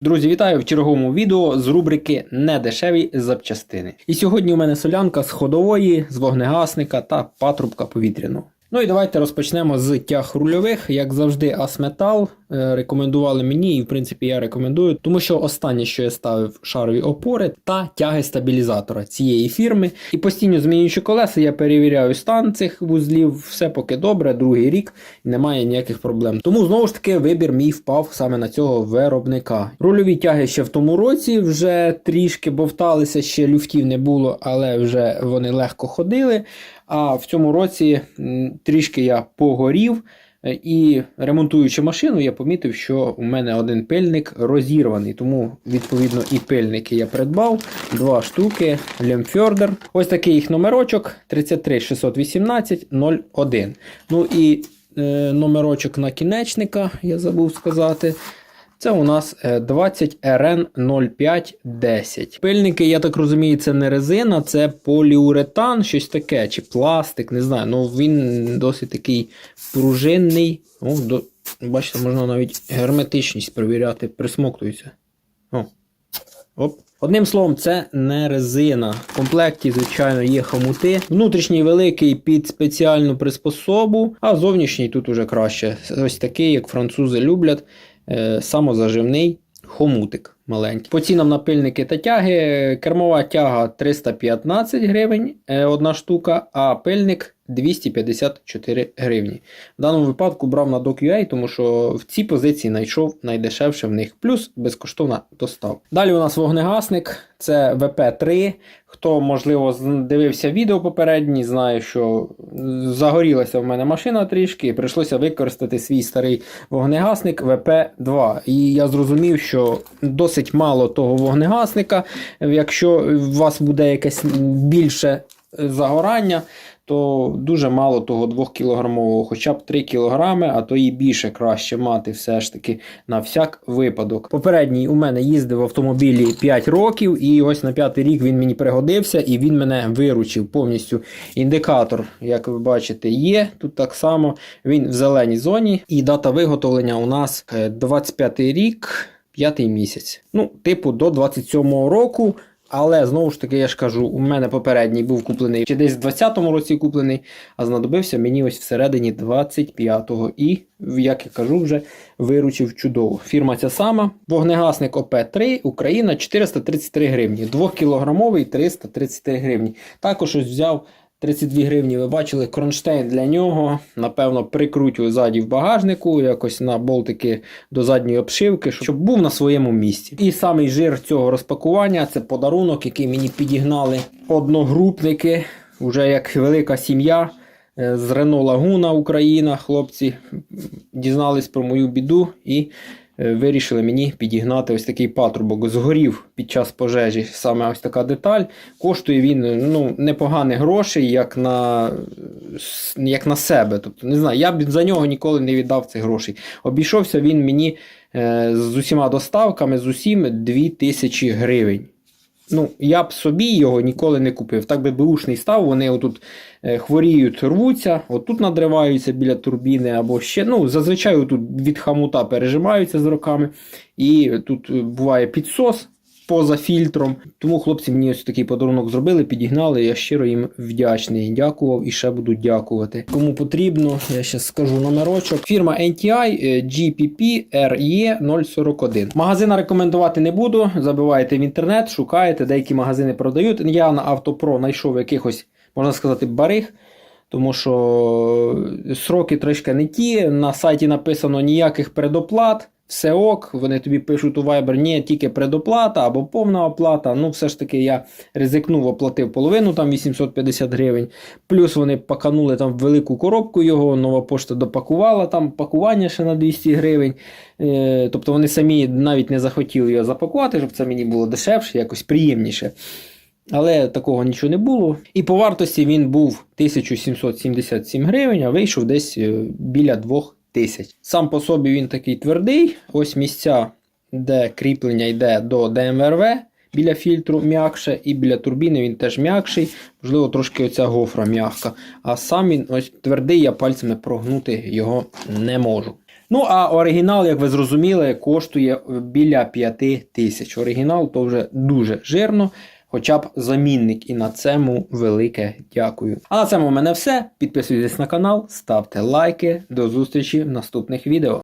Друзі, вітаю в черговому відео з рубрики Недешеві запчастини. І сьогодні у мене солянка з ходової, з вогнегасника та патрубка повітряного. Ну і давайте розпочнемо з тяг рульових. Як завжди, Асметал рекомендували мені, і в принципі я рекомендую, тому що останнє, що я ставив шарові опори та тяги стабілізатора цієї фірми. І постійно змінюючи колеса, я перевіряю стан цих вузлів, все поки добре, другий рік немає ніяких проблем. Тому знову ж таки вибір мій впав саме на цього виробника. Рульові тяги ще в тому році вже трішки бовталися, ще люфтів не було, але вже вони легко ходили. А в цьому році трішки я погорів. Е, І ремонтуючи машину, я помітив, що у мене один пильник розірваний. Тому, відповідно, і пильники я придбав. Два штуки Лемфьордер. Ось такий їх номерочок 33618 01. Ну і е, номерочок накінечника, я забув сказати. Це у нас е, 20 RN 0510. Пильники, я так розумію, це не резина, це поліуретан, щось таке, чи пластик, не знаю. Ну він досить такий пружинний. О, до... Бачите, можна навіть герметичність перевіряти, присмоктується. О. Оп. Одним словом, це не резина. В комплекті, звичайно, є хомути. Внутрішній великий під спеціальну приспособу, а зовнішній тут уже краще. Ось такий, як французи люблять, е, самозаживний хомутик маленький. По цінам на пильники та тяги. Кермова тяга 315 гривень е, одна штука, а пильник 254 гривні. В даному випадку брав на DocUA, тому що в цій позиції знайшов найдешевше в них, плюс безкоштовна доставка. Далі у нас вогнегасник, це ВП3. Хто, можливо, дивився відео попередні, знає, що загорілася в мене машина трішки, і прийшлося використати свій старий вогнегасник ВП2. І я зрозумів, що досить мало того вогнегасника. Якщо у вас буде якесь більше загорання, то дуже мало того 2 кілограмового, хоча б 3 кілограми, а то і більше краще мати все ж таки на всяк випадок. Попередній у мене їздив в автомобілі 5 років, і ось на п'ятий рік він мені пригодився і він мене виручив повністю. Індикатор, як ви бачите, є. Тут так само він в зеленій зоні, і дата виготовлення у нас е, 25 рік, п'ятий місяць. Ну, типу, до 27-го року. Але знову ж таки, я ж кажу, у мене попередній був куплений ще десь в 20-му році куплений, а знадобився мені ось всередині 25-го. І, як я кажу, вже виручив чудово. Фірма ця сама. Вогнегасник ОП3, Україна 433 гривні. 2-кілограмовий 333 гривні. Також ось взяв 32 гривні. Ви бачили кронштейн для нього. Напевно, прикрутю ззаді в багажнику, якось на болтики до задньої обшивки, щоб був на своєму місці. І самий жир цього розпакування це подарунок, який мені підігнали одногрупники, вже як велика сім'я. е, З Рено Лагуна Україна, хлопці дізнались про мою біду і вирішили мені підігнати ось такий патрубок. Згорів під час пожежі саме ось така деталь. Коштує він ну, непогані гроші, як на, як на себе. Тобто, не знаю, я б за нього ніколи не віддав цих грошей. Обійшовся він мені е, з усіма доставками, з усім 2000 гривень. Ну, я б собі його ніколи не купив. Так би ушний став, вони отут е, хворіють, рвуться, отут надриваються біля турбіни або ще. Ну, зазвичай тут від хамута пережимаються з роками. І тут е, буває підсос поза фільтром. Тому хлопці мені ось такий подарунок зробили, підігнали. Я щиро їм вдячний. Дякував і ще буду дякувати. Кому потрібно, я ще скажу номерочок. Фірма NTI GPP RE 041. Магазина рекомендувати не буду. Забивайте в інтернет, шукаєте, деякі магазини продають. Я на Автопро знайшов якихось, можна сказати, бариг. Тому що сроки трошки не ті. На сайті написано ніяких предоплат все ок, вони тобі пишуть у Viber, ні, тільки предоплата або повна оплата. Ну, все ж таки, я ризикнув, оплатив половину, там 850 гривень. Плюс вони паканули там в велику коробку його, нова пошта допакувала, там пакування ще на 200 гривень. Е, тобто вони самі навіть не захотіли його запакувати, щоб це мені було дешевше, якось приємніше. Але такого нічого не було. І по вартості він був 1777 гривень, а вийшов десь е, біля 2 тисяч. Сам по собі він такий твердий. Ось місця, де кріплення йде до ДМРВ. Біля фільтру м'якше, і біля турбіни він теж м'якший, можливо, трошки оця гофра м'яка. А сам він ось твердий, я пальцями прогнути його не можу. Ну, а оригінал, як ви зрозуміли, коштує біля 5 тисяч. Оригінал то вже дуже жирно. Хоча б замінник, і на цьому велике дякую. А на цьому в мене все. Підписуйтесь на канал, ставте лайки. До зустрічі в наступних відео.